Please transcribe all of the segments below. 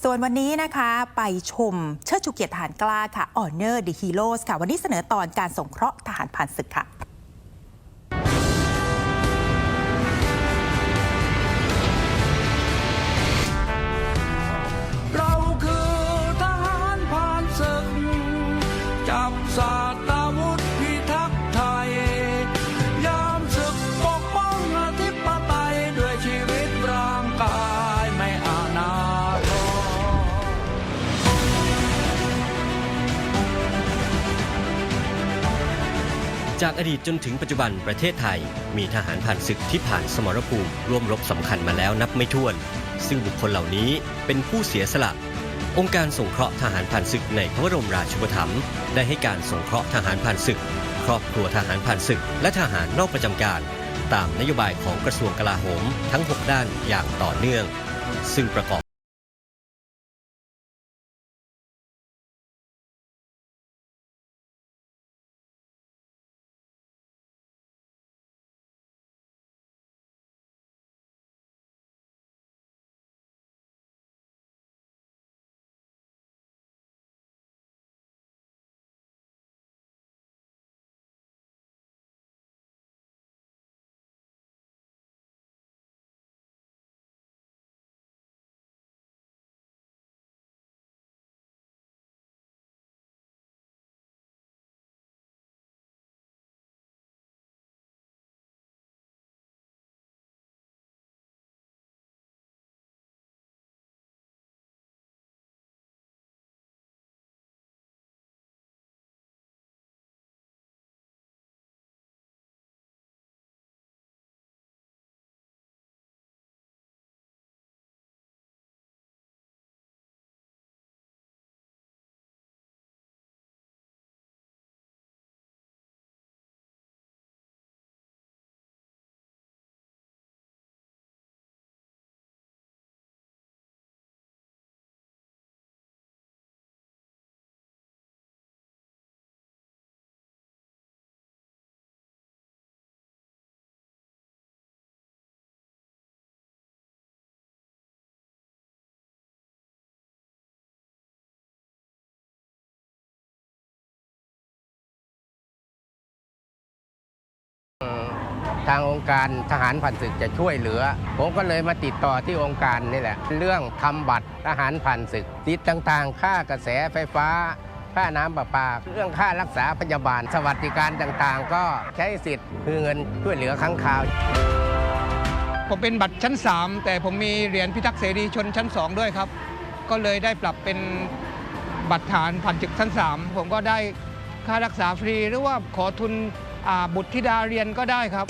ส่วนวันนี้นะคะไปชมเชิดชูเกียรติทหารกล้าค่ะ Honor the Heroes ค่ะ วันนี้เสนอตอนการสงเคราะห์ทหารผ่านศึกค่ะเราคือทหารผ่านศึกจับสาต จากอดีตจนถึงปัจจุบันประเทศไทย มีทหารผ่านศึกที่ผ่านสมรภูมิร่วมรบสำคัญมาแล้วนับไม่ถ้วน ซึ่งบุคคลเหล่านี้เป็นผู้เสียสละ องค์การสงเคราะห์ทหารผ่านศึกในพระบรมราชูปถัมภ์ได้ให้การสงเคราะห์ทหารผ่านศึก ครอบครัวทหารผ่านศึก และทหารนอกประจำการ ตามนโยบายของกระทรวงกลาโหมทั้ง 6 ด้านอย่างต่อเนื่อง ซึ่งประกอบ ทางองค์การทหารผ่านศึกจะช่วยเหลือ ผมก็เลยมาติดต่อที่องค์การนี่แหละ เรื่องทำบัตรทหารผ่านศึกติดต่างๆ ค่ากระแสไฟฟ้า ค่าน้ำประปา เรื่องค่ารักษาพยาบาล สวัสดิการต่างๆ ก็ใช้สิทธิ์คือเงินช่วยเหลือครั้งคราวผมเป็นบัตรชั้น 3 แต่ผมมีเหรียญพิทักษ์เสรีชนชั้น 2 ด้วยครับ ก็เลยได้ปรับเป็นบัตรฐานผ่านจึกชั้น 3 ผมก็ได้ค่ารักษาฟรีหรือว่าขอทุน บุตรธิดาเรียนก็ได้ครับ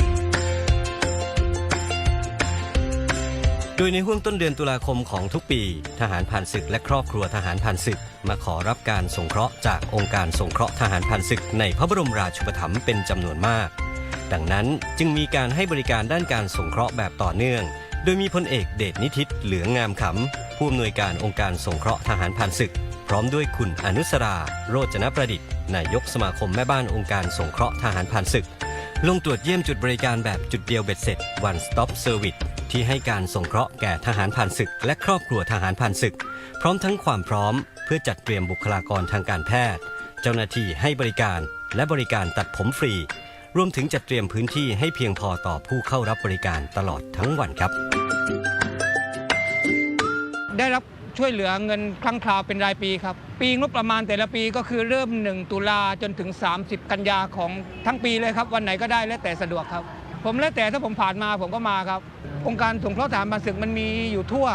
โดยในห่วงต้นเดือนตุลาคมของทุกปี ทหารผ่านศึกและครอบครัวทหารผ่านศึก มาขอรับการสงเคราะห์จากองค์การสงเคราะห์ทหารผ่านศึก ในพระบรมราชูปถัมภ์เป็นจำนวนมาก ดังนั้นจึงมีการให้บริการด้านการสงเคราะห์แบบต่อเนื่อง โดยมีพลเอกเดชนิทิตเหลืองงามขำผู้อำนวยการองค์การสงเคราะห์ทหารผ่านศึก พร้อมด้วยคุณอนุสรา โรจนประดิษฐ์ นายกสมาคมแม่บ้านองค์การสงเคราะห์ทหารผ่านศึก ลงตรวจเยี่ยมจุดบริการแบบจุดเดียวเบ็ดเสร็จ one stop service ที่ให้การสงเคราะห์แก่ทหารผ่านศึก และครอบครัวทหารผ่านศึก พร้อมทั้งความพร้อม เพื่อจัดเตรียมบุคลากรทางการแพทย์ เจ้าหน้าที่ให้บริการ และบริการตัดผมฟรี รวมถึงจัดเตรียมพื้นที่ให้เพียงพอต่อผู้เข้ารับบริการตลอดทั้งวันครับ ได้รับ ช่วยเหลือเงินครั้งคราวเป็นรายปีครับ ปีงบประมาณแต่ละปีก็คือเริ่ม 1 ตุลาจนถึง 30 กันยาของทั้งปีเลยครับ วันไหนก็ได้แล้วแต่สะดวกครับ ผมแล้วแต่ถ้าผมผ่านมาผมก็มาครับ องค์การสงเคราะห์ทหารผ่านศึกมันมีอยู่ทั่ว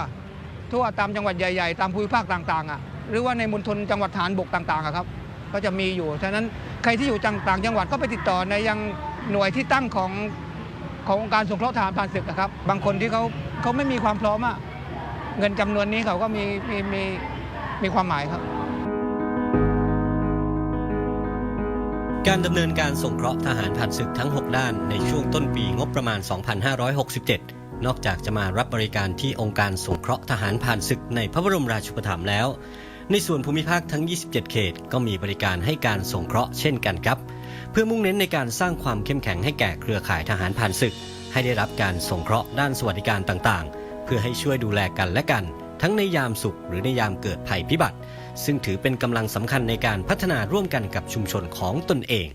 ทั่วตามจังหวัดใหญ่ๆ ตามภูมิภาคต่างๆอะหรือว่าในมณฑลจังหวัดฐานบกต่างๆครับ ก็จะมีอยู่ฉะนั้นใครที่อยู่ต่างจังหวัดก็ไปติดต่อในยังหน่วยที่ตั้งของขององค์การสงเคราะห์ทหารผ่านศึกอะครับ บางคนที่เขาเขาไม่มีความพร้อมอะ เงินจำนวนนี้เขาก็มีมีมีมีความหมายครับ การดำเนินการส่งเคราะห์ทหารผ่านศึกทั้ง 6 ด้านในช่วงต้นปีงบประมาณ 2567 นอกจากจะมารับบริการที่องค์การสงเคราะห์ทหารผ่านศึกในพระบรมราชูปถัมภ์แล้ว ในส่วนภูมิภาคทั้ง 27 เขต ก็มีบริการให้การสงเคราะห์เช่นกันครับ เพื่อมุ่งเน้นในการสร้างความเข้มแข็งให้แก่เครือข่ายทหารผ่านศึก ให้ได้รับการสงเคราะห์ด้านสวัสดิการต่างๆ เพื่อให้ช่วยดูแลกันและกัน ทั้งในยามสุขหรือในยามเกิดภัยพิบัติ ซึ่งถือเป็นกำลังสำคัญในการพัฒนาร่วมกันกับชุมชนของตนเอง